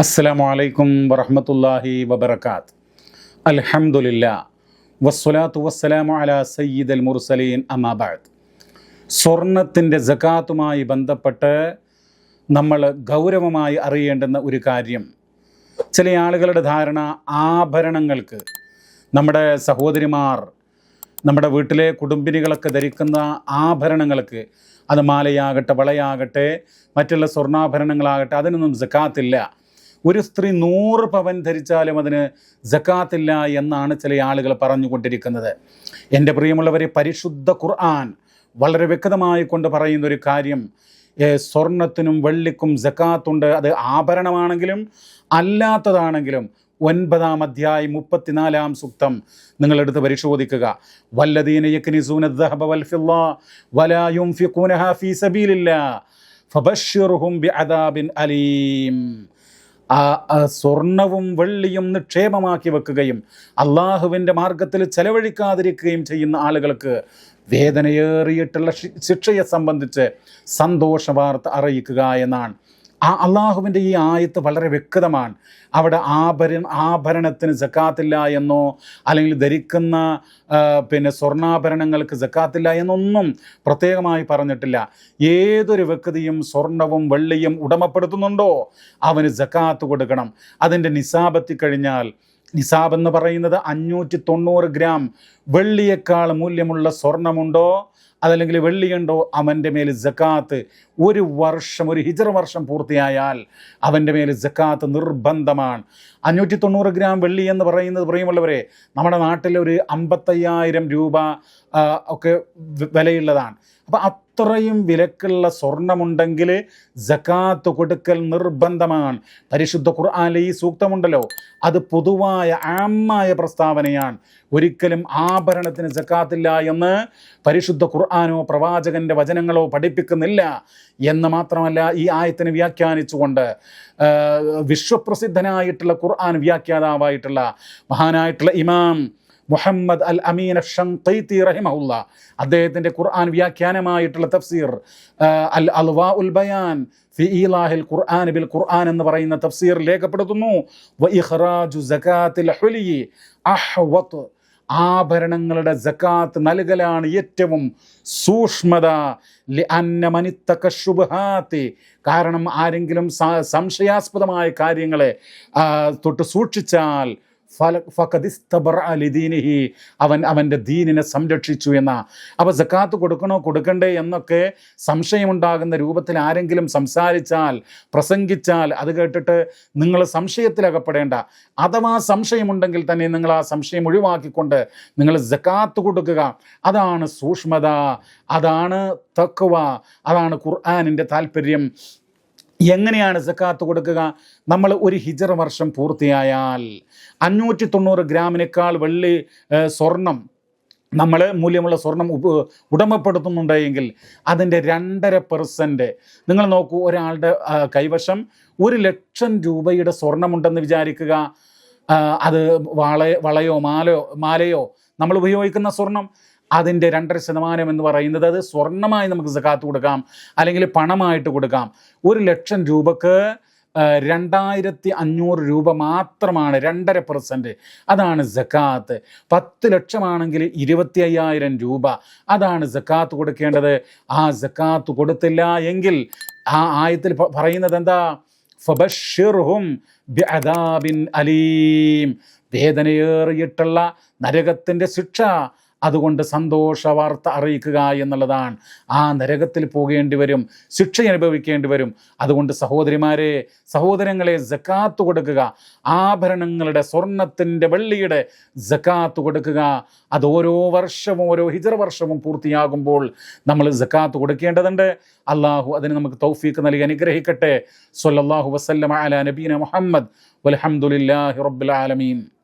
അസ്സലാമു അലൈക്കും വറഹ്മത്തുള്ളാഹി വബറകാത്ത്. അൽഹംദുലില്ലാ. വസ്സലാത്തു വസ്സലാമു സയ്യിദ് അൽ മുർസലീൻ അമാബാദ് സ്വർണത്തിന്റെ ജക്കാത്തുമായി ബന്ധപ്പെട്ട് നമ്മൾ ഗൗരവമായി അറിയേണ്ടുന്ന ഒരു കാര്യം. ചില ആളുകളുടെ ധാരണ ആഭരണങ്ങൾക്ക് നമ്മുടെ സഹോദരിമാർ നമ്മുടെ വീട്ടിലെ കുടുംബിനികളൊക്കെ ധരിക്കുന്ന ആഭരണങ്ങൾക്ക് അത് മാലയാകട്ടെ വളയാകട്ടെ മറ്റുള്ള സ്വർണാഭരണങ്ങളാകട്ടെ അതിനൊന്നും ജക്കാത്തില്ല ഒരു സ്ത്രീ നൂറ് പവൻ ധരിച്ചാലും അതിന് ജക്കാത്തില്ല എന്നാണ് ചില ആളുകൾ പറഞ്ഞുകൊണ്ടിരിക്കുന്നത്. എന്റെ പ്രിയമുള്ളവരെ പരിശുദ്ധ ഖുർആൻ വളരെ വ്യക്തമായി കൊണ്ട് പറയുന്ന ഒരു കാര്യം സ്വർണത്തിനും വെള്ളിക്കും ജക്കാത്തുണ്ട്. അത് ആഭരണമാണെങ്കിലും അല്ലാത്തതാണെങ്കിലും ഒൻപതാം അധ്യായ മുപ്പത്തിനാലാം സുക്തം നിങ്ങളെടുത്ത് പരിശോധിക്കുക. വല്ലദീന യക്നിസൂന ദഹബ വൽ വലാ ഫീ സബീലില്ലാ അലീം. ആ സ്വർണവും വെള്ളിയും നിക്ഷേപമാക്കി വെക്കുകയും അള്ളാഹുവിന്റെ മാർഗത്തിൽ ചെലവഴിക്കാതിരിക്കുകയും ചെയ്യുന്ന ആളുകൾക്ക് വേദനയേറിയിട്ടുള്ള ശിക്ഷയെ സംബന്ധിച്ച് സന്തോഷ വാർത്ത അറിയിക്കുക എന്നാണ്. ആ അള്ളാഹുവിന്റെ ഈ ആയത്ത് വളരെ വ്യക്തമാണ്. അവിടെ ആഭര ആഭരണത്തിന് ജക്കാത്തില്ല എന്നോ അല്ലെങ്കിൽ ധരിക്കുന്ന പിന്നെ സ്വർണാഭരണങ്ങൾക്ക് ജക്കാത്തില്ല എന്നൊന്നും പ്രത്യേകമായി പറഞ്ഞിട്ടില്ല. ഏതൊരു വ്യക്തിയും സ്വർണവും വെള്ളിയും ഉടമപ്പെടുത്തുന്നുണ്ടോ? അവന് ജക്കാത്ത് കൊടുക്കണം. അതിന്റെ നിസാബത്തി കഴിഞ്ഞാൽ നിസാബ് എന്ന് പറയുന്നത് അഞ്ഞൂറ്റി തൊണ്ണൂറ് ഗ്രാം വെള്ളിയേക്കാൾ മൂല്യമുള്ള സ്വർണമുണ്ടോ? അതല്ലെങ്കിൽ വെള്ളിയുണ്ടോ അവന്റെ മേൽ ജക്കാത്ത്? ഒരു വർഷം ഒരു ഹിജറ വർഷം പൂർത്തിയായാൽ അവന്റെ മേൽ ജക്കാത്ത് നിർബന്ധമാണ്. അഞ്ഞൂറ്റി തൊണ്ണൂറ് ഗ്രാം വെള്ളി എന്ന് പറയുന്നത് പറയുമുള്ളവരെ നമ്മുടെ നാട്ടിൽ ഒരു അമ്പത്തയ്യായിരം രൂപ ഒക്കെ വിലയുള്ളതാണ്. അപ്പോൾ അത്രയും വിലക്കുള്ള സ്വർണമുണ്ടെങ്കിൽ ജക്കാത്ത് കൊടുക്കൽ നിർബന്ധമാണ്. പരിശുദ്ധ ഖുർആാനിലെ ഈ സൂക്തമുണ്ടല്ലോ. അത് പൊതുവായ ആമായ പ്രസ്താവനയാണ്. ഒരിക്കലും ആഭരണത്തിന് ജക്കാത്തില്ല എന്ന് പരിശുദ്ധ ഖുർആാനോ പ്രവാചകന്റെ വചനങ്ങളോ പഠിപ്പിക്കുന്നില്ല എന്ന് മാത്രമല്ല ഈ ആയത്തിന് വ്യാഖ്യാനിച്ചുകൊണ്ട് വിശ്വപ്രസിദ്ധനായിട്ടുള്ള ഖുർആൻ വ്യാഖ്യാതാവായിട്ടുള്ള മഹാനായിട്ടുള്ള ഇമാം മുഹമ്മദ് അൽ അമീൻ ഷംഖൈത്തി റഹിമഹുല്ല അദ്ദേഹത്തിന്റെ ഖുർആൻ വ്യാഖ്യാനമായിട്ടുള്ള തഫ്സീർ അൽ അൽവാ ഉൽ ബയാൻ ഫി ഈലാഹിൽ ഖുർആൻ ബിൽ ഖുർആൻ എന്ന് പറയുന്ന തഫ്സീർ രേഖപ്പെടുത്തുന്നു. വ ഇഖ്റാജു സകാത്തിൽ ഹുലി അഹ്വത്ത്. ആഭരണങ്ങളുടെ ജക്കാത്ത് നൽകലാണ് ഏറ്റവും സൂക്ഷ്മത. ലിഅന്ന മനിത്തക ശുബ്ഹാത്തി. കാരണം ആരെങ്കിലും സംശയാസ്പദമായ കാര്യങ്ങളെ തൊട്ട് സൂക്ഷിച്ചാൽ ലിദീനിഹി. അവൻ അവന്റെ ദീനിനെ സംരക്ഷിച്ചു എന്ന. അപ്പോൾ സക്കാത്ത് കൊടുക്കണോ കൊടുക്കണ്ടേ എന്നൊക്കെ സംശയമുണ്ടാകുന്ന രൂപത്തിൽ ആരെങ്കിലും സംസാരിച്ചാൽ പ്രസംഗിച്ചാൽ അത് കേട്ടിട്ട് നിങ്ങൾ സംശയത്തിലകപ്പെടേണ്ട. അഥവാ സംശയമുണ്ടെങ്കിൽ തന്നെ നിങ്ങൾ ആ സംശയം ഒഴിവാക്കിക്കൊണ്ട് നിങ്ങൾ സക്കാത്ത് കൊടുക്കുക. അതാണ് സൂക്ഷ്മത അതാണ് തക്കുവ അതാണ് ഖുർആാനിന്റെ താല്പര്യം എങ്ങനെയാണ് സക്കാത്ത് കൊടുക്കുക? നമ്മൾ ഒരു ഹിജറ വർഷം പൂർത്തിയായാൽ അഞ്ഞൂറ്റി തൊണ്ണൂറ് ഗ്രാമിനേക്കാൾ വെള്ളി സ്വർണം നമ്മൾ മൂല്യമുള്ള സ്വർണം ഉടമപ്പെടുത്തുന്നുണ്ടെങ്കിൽ അതിന്റെ രണ്ടര പെർസെന്റ്. നിങ്ങൾ നോക്കൂ ഒരാളുടെ കൈവശം ഒരു ലക്ഷം രൂപയുടെ സ്വർണമുണ്ടെന്ന് വിചാരിക്കുക. അത് വള വളയോ മാലയോ മാലയോ നമ്മൾ ഉപയോഗിക്കുന്ന സ്വർണം. അതിന്റെ രണ്ടര ശതമാനം എന്ന് പറയുന്നത് അത് സ്വർണമായി നമുക്ക് സക്കാത്ത് കൊടുക്കാം അല്ലെങ്കിൽ പണമായിട്ട് കൊടുക്കാം. ഒരു ലക്ഷം രൂപക്ക് രണ്ടായിരത്തി അഞ്ഞൂറ് രൂപ മാത്രമാണ് രണ്ടര പെർസെന്റ് അതാണ് ജക്കാത്ത് പത്ത് ലക്ഷമാണെങ്കിൽ ഇരുപത്തി അയ്യായിരം രൂപ. അതാണ് ജക്കാത്ത് കൊടുക്കേണ്ടത്. ആ ജക്കാത്ത് കൊടുത്തില്ല എങ്കിൽ ആ ആയത്തിൽ പറയുന്നത് എന്താ? ഫബഷിർഹും അലീം. വേദനയേറിയിട്ടുള്ള നരകത്തിന്റെ ശിക്ഷ. അതുകൊണ്ട് സന്തോഷ വാർത്ത അറിയിക്കുക എന്നുള്ളതാണ്. ആ നരകത്തിൽ പോകേണ്ടി വരും ശിക്ഷ അനുഭവിക്കേണ്ടി വരും. അതുകൊണ്ട് സഹോദരിമാരെ സഹോദരങ്ങളെ ജക്കാത്ത് കൊടുക്കുക. ആഭരണങ്ങളുടെ സ്വർണത്തിന്റെ വെള്ളിയുടെ ജക്കാത്ത് കൊടുക്കുക. അത് ഓരോ വർഷവും ഓരോ ഹിജറ വർഷവും പൂർത്തിയാകുമ്പോൾ നമ്മൾ ജക്കാത്ത് കൊടുക്കേണ്ടതുണ്ട്. അള്ളാഹു അതിന് നമുക്ക് തൗഫീക്ക് നൽകി അനുഗ്രഹിക്കട്ടെ. സൊല്ലാഹു വസല്ലമ അല നബീന മുഹമ്മദ്. വൽഹംദുലില്ലാഹി റബ്ബിൽ ആലമീൻ.